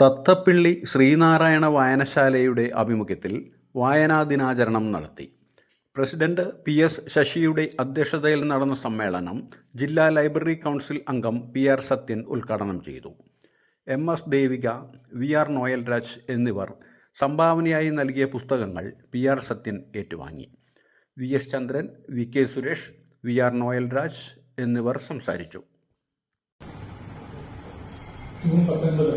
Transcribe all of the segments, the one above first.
തത്തപ്പിള്ളി ശ്രീനാരായണ വായനശാലയുടെ ആഭിമുഖ്യത്തിൽ വായനാ ദിനാചരണം നടത്തി. പ്രസിഡന്റ് പി എസ് ശശിയുടെ അധ്യക്ഷതയിൽ നടന്ന സമ്മേളനം ജില്ലാ ലൈബ്രറി കൗൺസിൽ അംഗം പി ആർ സത്യൻ ഉദ്ഘാടനം ചെയ്തു. M S Devika V R Noelraj എന്നിവർ സംഭാവനയായി നൽകിയ പുസ്തകങ്ങൾ പി ആർ സത്യൻ ഏറ്റുവാങ്ങി. V S Chandran V K Suresh V R Noelraj എന്നിവർ സംസാരിച്ചു. ജൂൺ പത്തൊൻപത്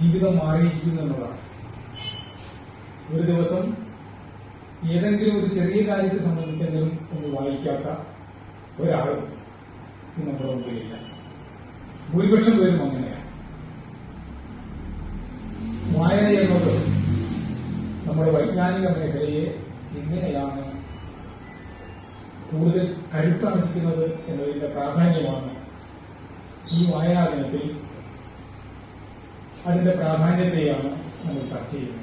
ജീവിതം മാറിയിരിക്കുന്നു എന്നതാണ് ഒരു ദിവസം ഏതെങ്കിലും ഒരു ചെറിയ കാര്യത്തെ സംബന്ധിച്ചെങ്കിലും ഒന്ന് വായിക്കാത്ത ഒരാളും ഇന്ന് മുമ്പിലില്ല. ഭൂരിപക്ഷം പേരും അങ്ങനെയാണ്. വായന എന്നത് നമ്മുടെ വൈജ്ഞാനിക മേഖലയെ എങ്ങനെയാണ് കൂടുതൽ കരുത്താർജിക്കുന്നത് എന്നതിന്റെ പ്രാധാന്യമാണ് ഈ വായനാ ദിനത്തിൽ അതിന്റെ പ്രാധാന്യത്തെയാണ് നമ്മൾ ചർച്ച ചെയ്യുന്നത്.